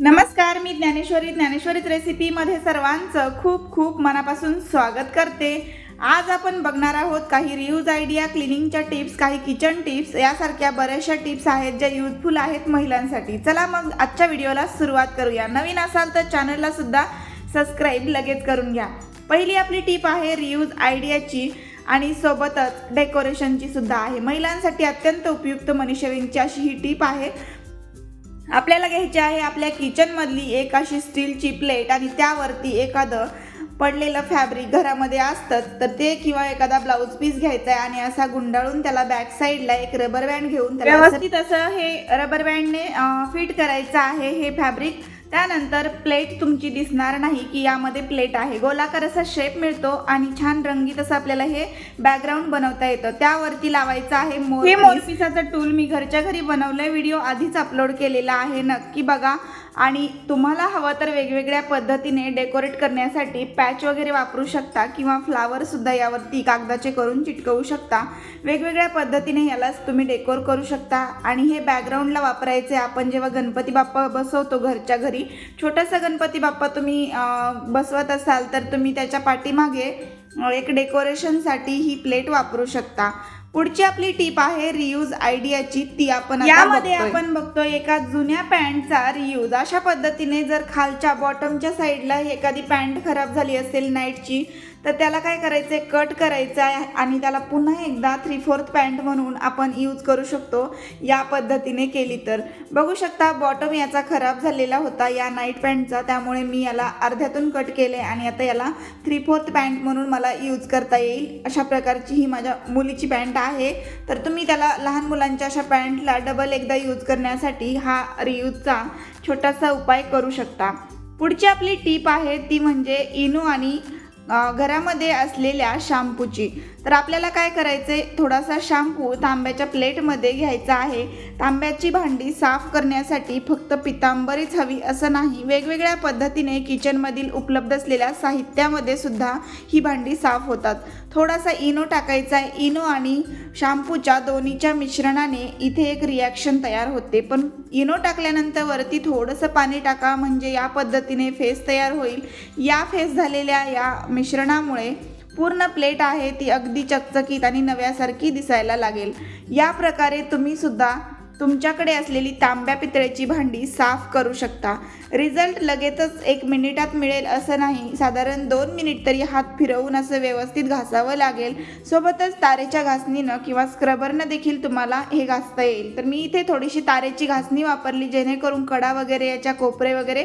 नमस्कार मी ज्ञानेश्वरी ज्ञानेश्वरीत रेसिपीमध्ये सर्वांचं खूप खूप मनापासून स्वागत करते. आज आपण बघणार आहोत काही रियूज आयडिया क्लिनिंगच्या टिप्स काही किचन टिप्स यासारख्या बऱ्याचशा टिप्स आहेत ज्या युजफुल आहेत महिलांसाठी. चला मग आजच्या व्हिडिओला सुरुवात करूया. नवीन असाल तर चॅनलला सुद्धा सबस्क्राईब लगेच करून घ्या. पहिली आपली टीप आहे रियूज आयडियाची आणि सोबतच डेकोरेशनची सुद्धा आहे. महिलांसाठी अत्यंत उपयुक्त मनीषविंगची अशी ही टीप आहे. आपल्याला घ्यायची आहे आपल्या किचनमधली एक अशी स्टीलची प्लेट आणि त्यावरती एखादं पडलेलं फॅब्रिक घरामध्ये असतं तर ते किंवा एखादा ब्लाऊज पीस घ्यायचा आहे आणि असा गुंडाळून त्याला बॅक साईडला एक रबर बँड घेऊन व्यवस्थित असं हे रबर बँडने फिट करायचं आहे हे फॅब्रिक त्यानंतर प्लेट तुमची दिसणार नाही की यामध्ये प्लेट आहे. गोलाकार असा शेप मिळतो आणि छान रंगीत असं आपल्याला हे बॅकग्राऊंड बनवता येतं. त्यावरती लावायचं आहे मोर हे मोरपिसाचं टूल मी घरच्या घरी बनवलंय. व्हिडिओ आधीच अपलोड केलेला आहे नक्की बघा. आणि तुम्हाला हवं तर वेगवेगळ्या पद्धतीने डेकोरेट करण्यासाठी पॅच वगैरे वापरू शकता किंवा फ्लावरसुद्धा यावरती कागदाचे करून चिटकवू शकता. वेगवेगळ्या पद्धतीने यालाच तुम्ही डेकोर करू शकता. आणि हे बॅकग्राऊंडला वापरायचे आपण जेव्हा गणपती बाप्पा बसवतो घरच्या घरी छोटासा गणपती बाप्पा तुम्ही बसवत असाल तर तुम्ही त्याच्या पाठीमागे एक डेकोरेशनसाठी ही प्लेट वापरू शकता. पुढची आपली टीप आहे रियूज आयडियाची ती आपण यामध्ये. आपण बघतोय एका जुन्या पॅन्टचा रियूज अशा पद्धतीने जर खालच्या बॉटमच्या साईडला एखादी पॅन्ट खराब झाली असेल नाईटची तर त्याला काय करायचंय? कट करायचं आहे आणि त्याला पुन्हा एकदा थ्री फोर्थ पॅन्ट म्हणून आपण यूज करू शकतो. या पद्धतीने केली तर. बघू शकता बॉटम याचा खराब झालेला होता या नाईट पॅन्टचा त्यामुळे मी याला अर्ध्यातून कट केले आणि आता याला थ्री फोर्थ पॅन्ट म्हणून मला यूज करता येईल. अशा प्रकारची ही माझ्या मुलीची पॅन्ट आहे तर तुम्ही त्याला लहान मुलांच्या अशा पॅन्टला डबल एकदा यूज करण्यासाठी हा रियूजचा छोटासा उपाय करू शकता. पुढची आपली टीप आहे ती म्हणजे इनो आणि घरामध्ये असलेल्या शॅम्पूची. तर आपल्याला काय करायचं आहे थोडासा शॅम्पू तांब्याच्या प्लेटमध्ये घ्यायचा आहे. तांब्याची भांडी साफ करण्यासाठी फक्त पितांबरीच हवी असं नाही. वेगवेगळ्या पद्धतीने किचनमधील उपलब्ध असलेल्या साहित्यामध्ये सुद्धा ही भांडी साफ होतात. थोडासा इनो टाकायचा आहे. इनो आणि शॅम्पूच्या दोन्हीच्या मिश्रणाने इथे एक रिॲक्शन तयार होते. पण इनो टाकल्यानंतर वरती थोडंसं पाणी टाका म्हणजे या पद्धतीने फेस तयार होईल. या फेस झालेल्या या मिश्रणामुळे पूर्ण प्लेट आहे ती अगदी चकचकीत आणि नव्यासारखी दिसायला लागेल. या प्रकारे तुम्ही सुद्धा तुमच्याकडे असलेली तांब्या पितळेची भांडी साफ करू शकता. रिझल्ट लगेचच एक मिनिटात मिळेल असं नाही. साधारण दोन मिनिट तरी हात फिरवून असं व्यवस्थित घासावं लागेल. सोबतच तारेच्या घासणीनं किंवा स्क्रबरनं देखील तुम्हाला हे घासता येईल. तर मी इथे थोडीशी तारेची घासणी वापरली जेणेकरून कडा वगैरे याच्या कोपरे वगैरे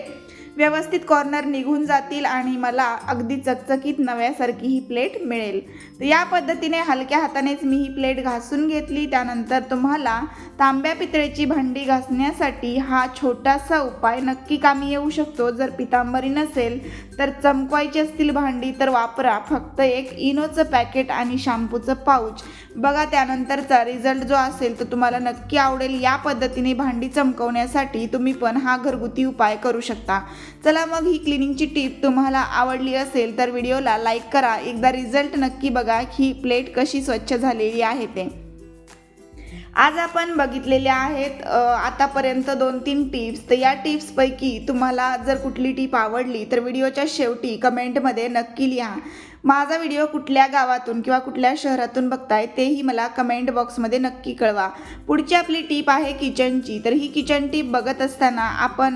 व्यवस्थित कॉर्नर निघून जातील आणि मला अगदी चकचकीत नव्यासारखी ही प्लेट मिळेल. तर या पद्धतीने हलक्या हातानेच मी ही प्लेट घासून घेतली. त्यानंतर तुम्हाला तांब्या पितळेची भांडी घासण्यासाठी हा छोटासा उपाय नक्की कामी येऊ शकतो. जर पितांबरी नसेल तर चमकवायची असतील भांडी तर वापरा फक्त एक इनोचं पॅकेट आणि शॅम्पूचं पाऊच बघा त्यानंतरचा रिझल्ट जो असेल तो तुम्हाला नक्की आवडेल. या पद्धतीने भांडी चमकवण्यासाठी तुम्ही पण हा घरगुती उपाय करू शकता. चला मग ही क्लिनिंगची टीप तुम्हाला आवडली असेल तर व्हिडिओला लाईक करा. एकदा रिझल्ट नक्की बघा ही प्लेट कशी स्वच्छ झालेली आहे ते. आज आपण बघितलेल्या आहेत आतापर्यंत दोन तीन टिप्स. तर या टिप्सपैकी तुम्हाला जर कुठली टीप आवडली तर व्हिडिओच्या शेवटी कमेंटमध्ये नक्की लिहा. माझा व्हिडिओ कुठल्या गावातून किंवा कुठल्या शहरातून बघताय तेही मला कमेंट बॉक्समध्ये नक्की कळवा. पुढची आपली टीप आहे किचनची तर ही किचन टीप बघत असताना आपण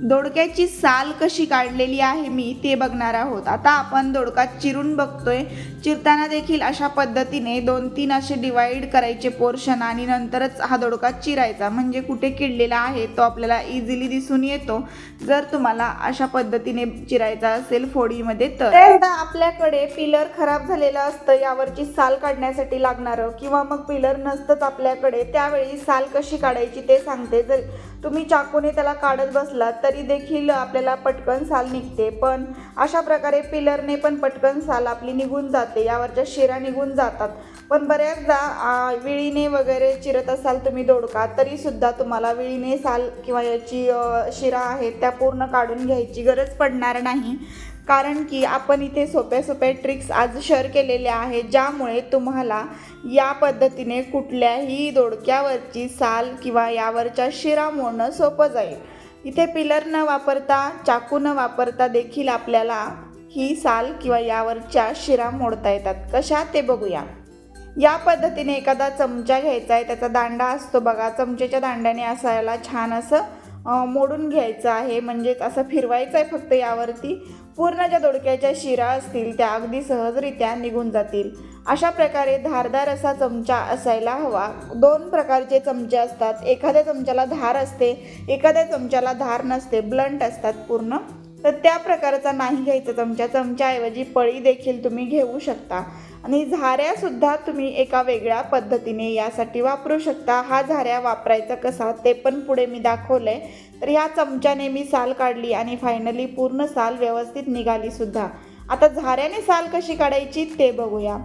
दोडक्याची साल कशी काढलेली आहे मी ते बघणार आहोत. आता आपण दोडका चिरून बघतोय. चिरताना देखील अशा पद्धतीने दोन तीन असे डिवाईड करायचे पोर्शन आणि नंतरच हा दोडका चिरायचा. म्हणजे कुठे किडलेला आहे तो आपल्याला इझिली दिसून येतो. जर तुम्हाला अशा पद्धतीने चिरायचा असेल फोडीमध्ये तर. एकदा आपल्याकडे पिलर खराब झालेलं असतं यावरची साल काढण्यासाठी लागणारं किंवा मग पिलर नसतंच आपल्याकडे त्यावेळी साल कशी काढायची ते सांगते. जर तुम्ही चाकूने त्याला काढत बसलात तर तरी देखील आपल्याला पटकन साल निघते. पण अशा प्रकारे पिलरने पण पटकन साल आपली निघून जाते. यावरच्या शिरा निघून जातात. पण बऱ्याचदा विळीने वगैरे चिरत असाल तुम्ही दोडका तरीसुद्धा तुम्हाला विळीने साल किंवा याची शिरा आहेत त्या पूर्ण काढून घ्यायची गरज पडणार नाही. कारण की आपण इथे सोप्या सोप्या ट्रिक्स आज शेअर केलेल्या आहेत ज्यामुळे तुम्हाला या पद्धतीने कुठल्याही दोडक्यावरची साल किंवा यावरच्या शिरा मोडणं सोपं जाईल. इथे पिलर न वापरता चाकू न वापरता देखील आपल्याला ही साल किंवा यावरच्या शिरा मोडता येतात. कशा? ते बघूया. या पद्धतीने एखादा चमचा घ्यायचा आहे त्याचा दांडा असतो बघा. चमच्याच्या दांड्याने असायला छान असं मोडून घ्यायचं आहे. म्हणजेच असं फिरवायचं आहे फक्त यावरती. पूर्ण ज्या दोडक्याच्या शिरा असतील त्या अगदी सहजरित्या निघून जातील. अशा प्रकारे धारदार असा चमचा असायला हवा. दोन प्रकारचे चमचे असतात. एखाद्या चमच्याला धार असते एखाद्या चमच्याला धार नसते ब्लंट असतात पूर्ण. तर त्या प्रकारचा नाही घ्यायचा चमचा. चमच्याऐवजी पळी देखील तुम्ही घेऊ शकता. आणि झाऱ्यासुद्धा तुम्ही एका वेगळ्या पद्धतीने यासाठी वापरू शकता. हा झाऱ्या वापरायचा कसा ते पण पुढे मी दाखवलं आहे तर ह्या चमच्याने मी साल काढली आणि फायनली पूर्ण साल व्यवस्थित निघालीसुद्धा आता झाऱ्याने साल कशी काढायची ते बघूया.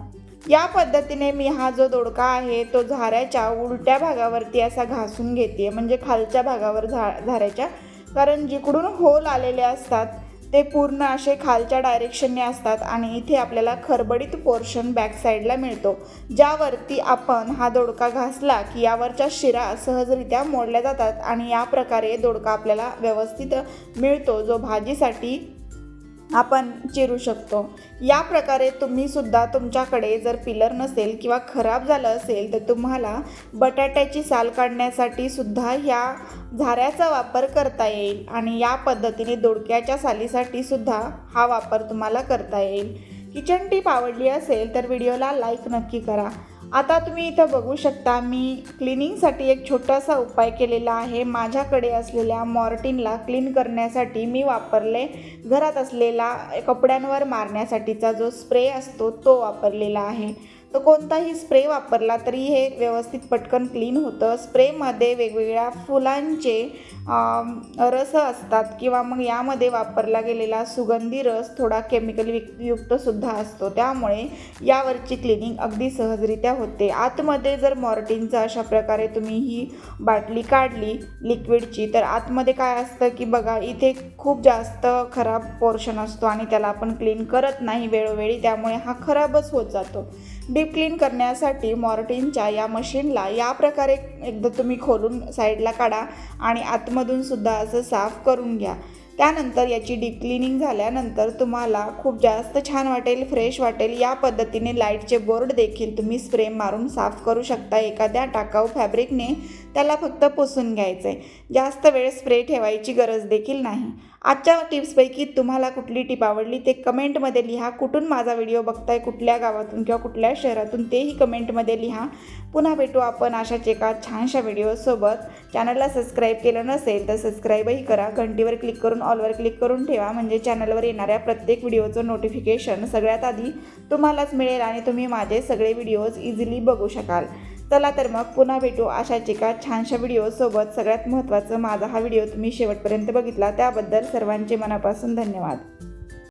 या पद्धतीने मी हा जो दोडका आहे तो झाऱ्याच्या उलट्या भागावरती असा घासून घेते म्हणजे खालच्या भागावर झा झाऱ्याच्या. कारण जिकडून होल आलेले असतात ते पूर्ण असे खालच्या डायरेक्शनने असतात आणि इथे आपल्याला खरबडीत पोर्शन बॅक साईडला मिळतो. ज्यावरती आपण हा दोडका घासला की यावरच्या शिरा सहजरित्या मोडल्या जातात आणि या प्रकारे दोडका आपल्याला व्यवस्थित मिळतो. जो भाजीसाठी आपण चिरू शकतो. या प्रकारे तुम्ही सुद्धा तुमच्याकडे जर पिलर नसेल किंवा खराब झालं असेल तर तुम्हाला बटाट्याची साल काढण्यासाठी सुद्धा ह्या झाऱ्याचा वापर करता येईल आणि या पद्धतीने दोडक्याच्या सालीसाठी सुद्धा हा वापर तुम्हाला करता येईल. किचन टीप आवडली असेल तर व्हिडिओला लाईक नक्की करा. आता तुम्ही इथं बघू शकता मी क्लिनिंगसाठी एक छोटासा उपाय केलेला आहे. माझ्याकडे असलेल्या मॉर्टिनला क्लीन करण्यासाठी मी वापरले घरात असलेला कपड्यांवर मारण्यासाठीचा जो स्प्रे असतो तो वापरलेला आहे. तो कोणताही स्प्रे वापरला तरी हे व्यवस्थित पटकन क्लीन होतं. स्प्रेमध्ये वेगवेगळ्या फुलांचे रस असतात किंवा मग यामध्ये वापरला गेलेला सुगंधी रस थोडा केमिकल युक्तसुद्धा असतो. त्यामुळे यावरची क्लिनिंग अगदी सहजरित्या होते. आतमध्ये जर मॉर्टिनचा अशा प्रकारे तुम्ही ही बाटली काढली लिक्विडची तर आतमध्ये काय असतं की बघा इथे खूप जास्त खराब पोर्शन असतो आणि त्याला आपण क्लीन करत नाही वेळोवेळी. त्यामुळे हा खराबच होत जातो. डीप क्लीन करण्यासाठी मॉर्टिनच्या या मशीनला या प्रकारे एकदा तुम्ही खोलून साईडला काढा आणि आतमधून सुद्धा असं साफ करून घ्या. त्यानंतर याची डीप क्लिनिंग झाल्यानंतर तुम्हाला खूप जास्त छान वाटेल फ्रेश वाटेल. या पद्धतीने लाईटचे बोर्ड देखील तुम्ही स्प्रे मारून साफ करू शकता एखाद्या टाकाऊ फॅब्रिकने. त्याला फक्त पुसून घ्यायचं आहे जास्त वेळ स्प्रे ठेवायची गरज देखील नाही. आजच्या टिप्सपैकी तुम्हाला कुठली टिप आवडली ते कमेंटमध्ये लिहा. कुठून माझा व्हिडिओ बघताय कुठल्या गावातून किंवा कुठल्या शहरातून तेही कमेंटमध्ये लिहा. पुन्हा भेटू आपण अशाच एका छानशा व्हिडिओसोबत चॅनलला सबस्क्राईब केलं नसेल तर सबस्क्राईबही करा. घंटीवर क्लिक करून ऑलवर क्लिक करून ठेवा. म्हणजे चॅनलवर येणाऱ्या प्रत्येक व्हिडिओचं नोटिफिकेशन सगळ्यात आधी तुम्हालाच मिळेल आणि तुम्ही माझे सगळे व्हिडिओज इझिली बघू शकाल. चला तर मग पुन्हा भेटू. अशाच एका छानशा व्हिडिओसोबत सगळ्यात महत्त्वाचं माझा हा व्हिडिओ तुम्ही शेवटपर्यंत बघितला. त्याबद्दल सर्वांचे मनापासून धन्यवाद.